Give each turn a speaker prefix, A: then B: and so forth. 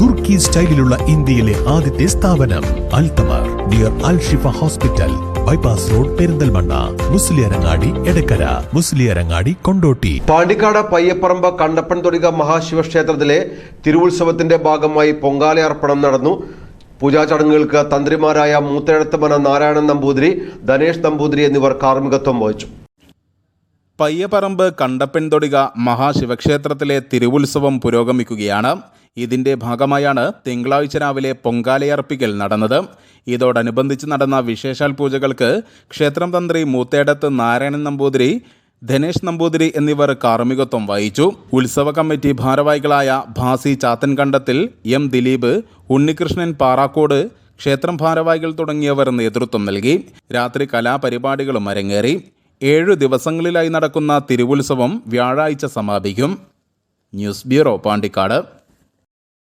A: തുർക്കി സ്റ്റൈലിലുള്ള ഇന്ത്യയിലെ ആദ്യത്തെ സ്ഥാപനം അൽതമർ dear Al Shifa hospital bypass road Perinthalmanna. Musliyarangadi Edakkara. Musliyarangadi Kondotty.
B: Pandikkad Payyapparambu Kandappan തൊടിക മഹാശിവക്ഷേത്രത്തിലെ തിരുവുത്സവത്തിന്റെ ഭാഗമായി പൊങ്കാലയർപ്പണം നടന്നു. പൂജാ ചടങ്ങുകൾക്ക് തന്ത്രിമാരായ മൂത്തേഴത്തമന നാരായണൻ നമ്പൂതിരി ധനേഷ് നമ്പൂതിരി എന്നിവർ കാർമ്മികത്വം വഹിച്ചു.
C: പയ്യപ്പറമ്പ് കണ്ടപ്പൻ തൊടിക മഹാശിവക്ഷേത്രത്തിലെ തിരുവുത്സവം പുരോഗമിക്കുകയാണ്. ഇതിന്റെ ഭാഗമായാണ് തിങ്കളാഴ്ച രാവിലെ പൊങ്കാലയർപ്പിക്കൽ നടന്നത്. ഇതോടനുബന്ധിച്ച് നടന്ന വിശേഷാൽ പൂജകൾക്ക് ക്ഷേത്രം തന്ത്രി മൂത്തേടത്ത് നാരായണൻ നമ്പൂതിരി ധനേഷ് നമ്പൂതിരി എന്നിവർ കാർമ്മികത്വം വഹിച്ചു. ഉത്സവ കമ്മിറ്റി ഭാരവാഹികളായ ഭാസി ചാത്തൻകണ്ടത്തിൽ എം ദിലീപ് ഉണ്ണികൃഷ്ണൻ പാറാക്കോട് ക്ഷേത്രം ഭാരവാഹികൾ തുടങ്ങിയവർ നേതൃത്വം നൽകി. രാത്രി കലാപരിപാടികളും അരങ്ങേറി. ഏഴു ദിവസങ്ങളിലായി നടക്കുന്ന തിരുവുത്സവം വ്യാഴാഴ്ച സമാപിക്കും. News bureau Pandikkad.